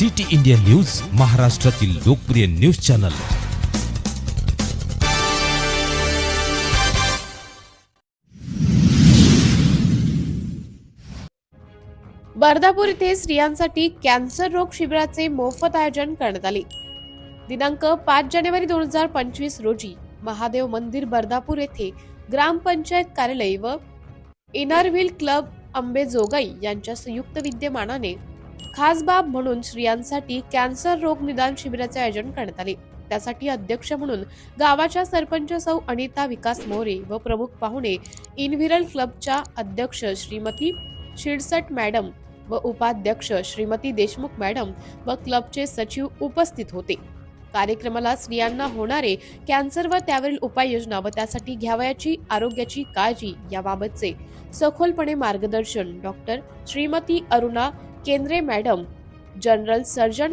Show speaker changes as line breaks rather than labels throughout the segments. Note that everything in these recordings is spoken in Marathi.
सिटी इंडिया न्यूज महाराष्ट्रातील लोकप्रिय न्यूज चॅनल.
बर्धापूर येथे स्त्रियांसाठी कॅन्सर रोग शिबिराचे मोफत आयोजन करण्यात आले. दिनांक पाच जानेवारी दोन हजार पंचवीस रोजी महादेव मंदिर बर्धापूर येथे ग्रामपंचायत कार्यालय व इनरव्हिल क्लब अंबेजोगाई यांच्या संयुक्त विद्यमानाने खास बाब म्हणून स्त्रियांसाठी कॅन्सर रोग निदान शिबिराचे आयोजन करण्यात आले. त्यासाठी अध्यक्ष म्हणून गावाच्या सरपंच सौ अनिता विकास मोरे व प्रमुख पाहुणे इनव्हिरल क्लबच्या अध्यक्ष श्रीमती शिरसट मॅडम व उपाध्यक्ष श्रीमती देशमुख मॅडम व क्लबचे सचिव उपस्थित होते. कार्यक्रमाला स्त्रियांना होणारे कॅन्सर व त्यावरील उपाययोजना व त्यासाठी घ्यावयाची आरोग्याची काळजी याबाबतचे सखोलपणे मार्गदर्शन doctor Shrimati Aruna Kendre madam general surgeon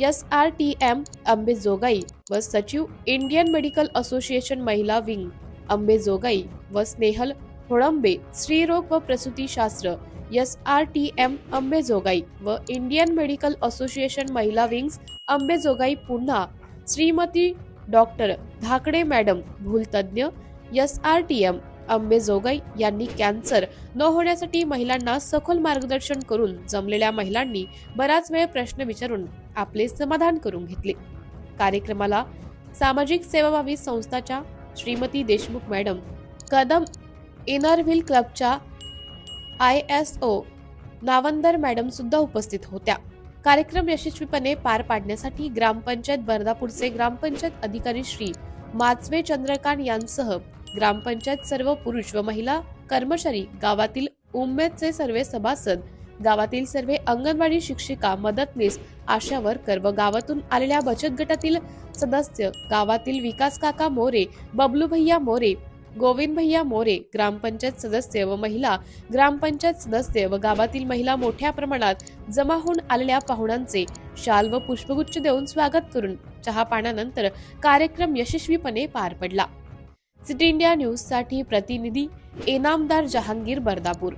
S R T M Ambejogai व सचिव इंडियन मेडिकल असोसिएशन महिला विंग अंबेजोगाई व स्नेहल होळंबे स्त्रीरोग व प्रसूतीशास्त्र S R T M Ambejogai व इंडियन मेडिकल असोसिएशन महिला विंग्स अंबेजोगाई पुन्हा Shrimati doctor Dhakade madam भूलतज्ञ S R T M Ambejogai यांनी कॅन्सर न होण्यासाठी महिलांना सखोल मार्गदर्शन करून जमलेल्या महिलांनी बराच वेळ प्रश्न विचारून आपले समाधान करून घेतले. कार्यक्रमाला सामाजिक सेवाभावी संस्थाच्या Shrimati Deshmukh madam Kadam Inner Wheel क्लबच्या I S O Nawandar madam सुद्धा उपस्थित होत्या. कार्यक्रम यशस्वीपणे पार पाडण्यासाठी ग्रामपंचायत बर्दापूरचे ग्रामपंचायत अधिकारी श्री माचवे चंद्रकांत यांसह ग्रामपंचायत सर्व पुरुष व महिला कर्मचारी गावातील उमेदचे सर्व सभासद गावातील सर्व अंगणवाडी शिक्षिका मदतनीस आशा वर्कर व गावातून आलेल्या बचत गटातील सदस्य गावातील विकास काका मोरे बबलू भैया मोरे गोविंद भैया मोरे ग्रामपंचायत सदस्य व महिला ग्रामपंचायत सदस्य व गावातील महिला मोठ्या प्रमाणात जमा होऊन आलेल्या पाहुण्यांचे शाल व पुष्पगुच्छ देऊन स्वागत करून चहा पाण्यानंतर कार्यक्रम यशस्वीपणे पार पडला. सिटी इंडिया न्यूजसाठी प्रतिनिधी इनामदार जहांगीर बर्दापूर.